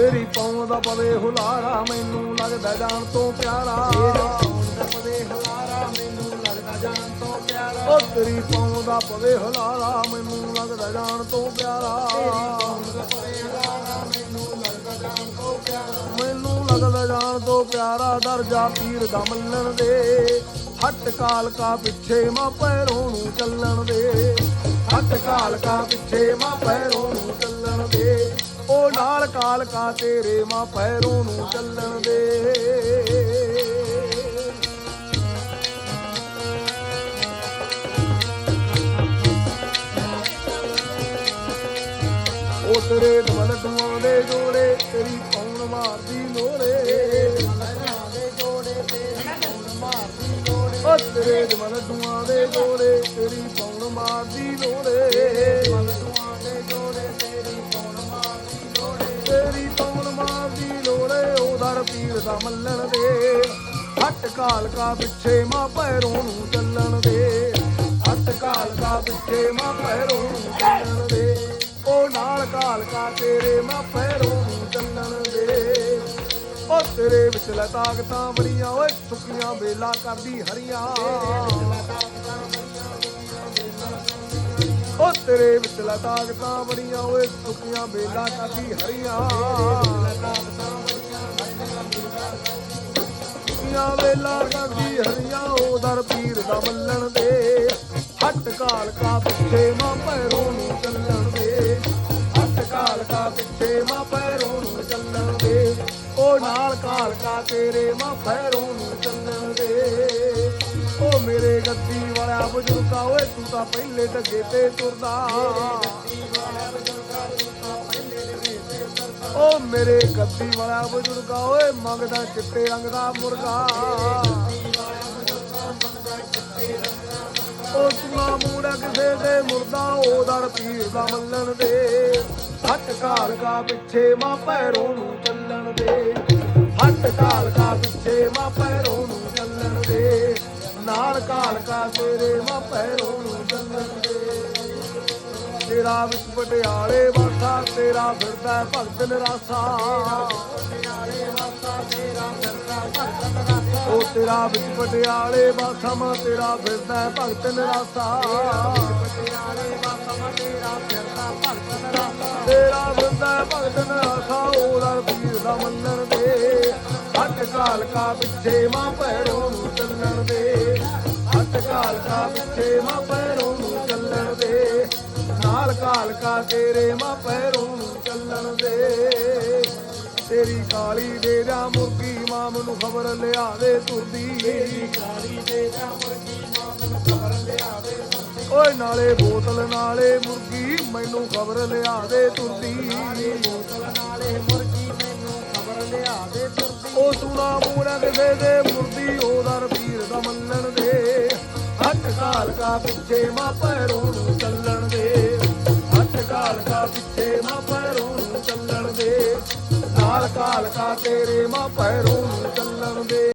ਤੇਰੀ ਪੌਂ ਦਾ ਪਵੇ ਹੁਲਾਰਾ, ਮੈਨੂੰ ਲੱਗਦਾ ਜਾਣ ਤੋਂ ਪਿਆਰਾ ਪਵੇ ਹਲਾਰਾ ਮੈਨੂੰ ਲੱਗਦਾ ਜਾਨ ਤੋਂ ਪਿਆਰਾ। ਉਹ ਤੇਰੀ ਪੌਂ ਦਾ ਪਵੇ ਹੁਲਾਰਾ, ਮੈਨੂੰ ਲੱਗਦਾ ਜਾਣ ਤੋਂ ਪਿਆਰਾ। ਪਵੇ ਹਲਾਰਾ ਮੈਨੂੰ ਲੱਗਦਾ ਜਾਨ ਤੋਂ ਪਿਆਰਾ ਮੈਨੂੰ ਲੱਗਦਾ ਜਾਣ ਤੋਂ ਪਿਆਰਾ ਦਰਜਾ ਪੀਰ ਦਾ ਮੰਨਣ ਦੇ। ਹੱਟ ਕਾਲਕਾ ਪਿੱਛੇ ਮਾਂ ਪੈਰੋਂ ਨੂੰ ਚੱਲਣ ਦੇ। ਹੱਟ ਕਾਲਕਾ ਪਿੱਛੇ ਮਾਂ ਪੈਰੋਂ ਨੂੰ ਉਹ ਕਾਲ ਕਾ ਤੇਰੇ ਮਾਂ ਪੈਰੋਂ ਨੂੰ ਚੱਲਣ ਦੇ। ਉਹ ਤੇਰੇ ਦਵਲ ਦੁਆਂ ਦੇ ਜੋੜੇ, ਤੇਰੀ ਪੌਣ ਮਾਰਦੀ ਲੋੜੇ ਜੋੜੇ ਤੇਰੀ ਹੁਣ ਮਾਰਦੀ ਉਹ ਤੇਰੇ ਦਵਲ ਦੁਆਂ ਦੇ ਜੋੜੇ, ਤੇਰੀ ਪੌਣ ਮਾਰਦੀ ਲੋੜੇ ਮਲਕਾਂ ਦੇ ਜੋੜੇ ਉਹਦਰ ਦਾ ਮੱਲਣ ਦੇ। ਹੱਟ ਕਾਲਕਾ ਪਿੱਛੇ ਮਾਂ ਪੈਰੋਂ ਨੂੰ ਚੱਲਣ ਦੇ। ਹੱਟ ਕਾਲਕਾ ਪਿੱਛੇ ਮਾਂ ਪੈਰੋਂ ਨੂੰ ਚੱਲਣ ਦੇ। ਉਹ ਨਾਲ ਕਾਲਕਾ ਤੇਰੇ ਮਾਂ ਪੈਰੋਂ ਨੂੰ ਚੱਲਣ ਦੇ। ਉਹ ਤੇਰੇ ਵਿੱਚ ਲੈ ਤਾਕਤਾਂ ਬੜੀਆਂ, ਓਏ ਸੁੱਕੀਆਂ ਵੇਲਾ ਕਰਦੀ ਹਰੀਆਂ। ਉਹ ਤੇਰੇ ਵਿੱਚ ਲੈ ਤਾਕਤਾਂ ਬੜੀਆਂ, ਓਏ ਸੁੱਕੀਆਂ ਵੇਲਾ ਕਰਦੀ ਹਰੀਆਂ। ਵੇਲਾ ਕਰਦੀ ਹਰੀਆਂ ਉਹਦਰ ਪੀਰ ਦਾ ਮੱਲਣ ਦੇ। ਹੱਟ ਕਾਲਕਾ ਪਿੱਛੇ ਮਾਂ ਪੈਰੋਂ ਨੂੰ ਚੱਲਣ ਦੇ। ਹੱਟ ਕਾਲਕਾ ਪਿੱਛੇ ਮਾਂ ਪੈਰੋਂ ਨੂੰ ਚੱਲਣ ਦੇ। ਉਹ ਨਾਲ ਕਾਲਕਾ ਤੇਰੇ ਮਾਂ ਪੈਰੋਂ ਨੂੰ ਚੱਲਣ ਦੇ। ਉਹ ਮੇਰੇ ਗੱਦੀ ਵਾਲਾ ਬਜ਼ੁਰਗਾ, ਓਏ ਤੂੰ ਤਾਂ ਪਹਿਲੇ ਢੱਗੇ ਤੇ ਤੁਰਦਾ। ਓ ਮੇਰੇ ਗੱਦੀ ਵਾਲਾ ਬਜ਼ੁਰਗਾ, ਓਏ ਮੰਗਦਾ ਚਿੱਟੇ ਰੰਗ ਦਾ ਮੁਰਗਾ। ਓ ਸੁਣਾ ਮੂੜਾ ਕਿਸੇ ਦੇ ਮੁਰਦਾ ਉਹਦਰ ਪੀਰ ਦਾ ਮੱਲਣ ਦੇ। ਹੱਟ ਕਾਲਕਾ ਪਿੱਛੇ ਮਾਂ ਪੈਰੋਂ ਨੂੰ ਚੱਲਣ ਦੇ। ਹੱਟ ਕਾਲਕਾ ਪਿੱਛੇ ਮਾਂ ਪੈਰੋਂ ਨੂੰ ਚੱਲਣ ਦੇ। ਨਾਲ ਕਾਲਕਾ ਤੇਰੇ ਮਾਂ ਪੈਰੋਂ ਨੂੰ ਚੱਲਣ ਦੇ। ਤੇਰਾ ਵਿੱਚ ਪਟਿਆਲੇ ਵਾਸਾ, ਤੇਰਾ ਫਿਰਦਾ ਭਗਤ ਨਿਰਾਸਾ। ਉਹ ਤੇਰਾ ਵਿੱਚ ਪਟਿਆਲੇ ਵਾਸਾ, ਮਾ ਤੇਰਾ ਫਿਰਦਾ ਭਗਤ ਨਿਰਾਸਾ। ਤੇਰਾ ਫਿਰਦਾ ਭਗਤ ਨਿਰਾਸਾ ਉਹਦਾ ਪੀਰ ਦਾ ਮੰਨਣ ਦੇ। ਹੱਟ ਕਾਲਕਾ ਪਿੱਛੇ ਮਾਂ ਪੈਰੋਂ ਨੂੰ ਚੱਲਣ ਦੇ। ਹੱਟ ਕਾਲਕਾ ਪਿੱਛੇ ਮਾਂ ਕਾਲਕਾ ਤੇਰੇ ਮਾਂ ਪੈਰੋਂ ਨੂੰ ਚੱਲਣ ਦੇ। ਤੇਰੀ ਕਾਲੀ ਦੇ ਜਾ ਮੁਰਗੀ ਮਾਂ ਮੈਨੂੰ ਖਬਰ ਲਿਆ ਦੇ ਤੁਰਦੀ ਕਾਲੀ ਦੇ ਜਾ ਮੁਰਗੀ ਮਾਂ ਮੈਨੂੰ ਖਬਰ ਲਿਆਵੇ ਓਏ ਨਾਲੇ ਬੋਤਲ ਨਾਲੇ ਮੁਰਗੀ ਮੈਨੂੰ ਖਬਰ ਲਿਆ ਦੇ ਤੁਰਦੀ ਬੋਤਲ ਨਾਲੇ ਮੁਰਗੀ ਮੈਨੂੰ ਖਬਰ ਲਿਆਵੇ ਤੁਰਦੀ। ਉਹ ਸੁਣਾ ਮੂੜਾ ਕਿਸੇ ਦੇ ਮੁਰਦੀ ਉਹਦਾ ਰਬੀਰ ਦਾ ਮੰਨਣ ਦੇ। ਹੱਥ ਕਾਲਕਾ ਪਿੱਛੇ ਮਾਂ ਪੈਰੋਂ ਨੂੰ ਦੇ ਕਾਲਕਾ ਪਿੱਛੇ ਮਾਂ ਪੈਰੋਂ ਨੂੰ ਚੱਲਣ ਦੇ। ਨਾਲ ਕਾਲਕਾ ਤੇਰੇ ਮਾਂ ਪੈਰੋਂ ਨੂੰ ਚੱਲਣ ਦੇ।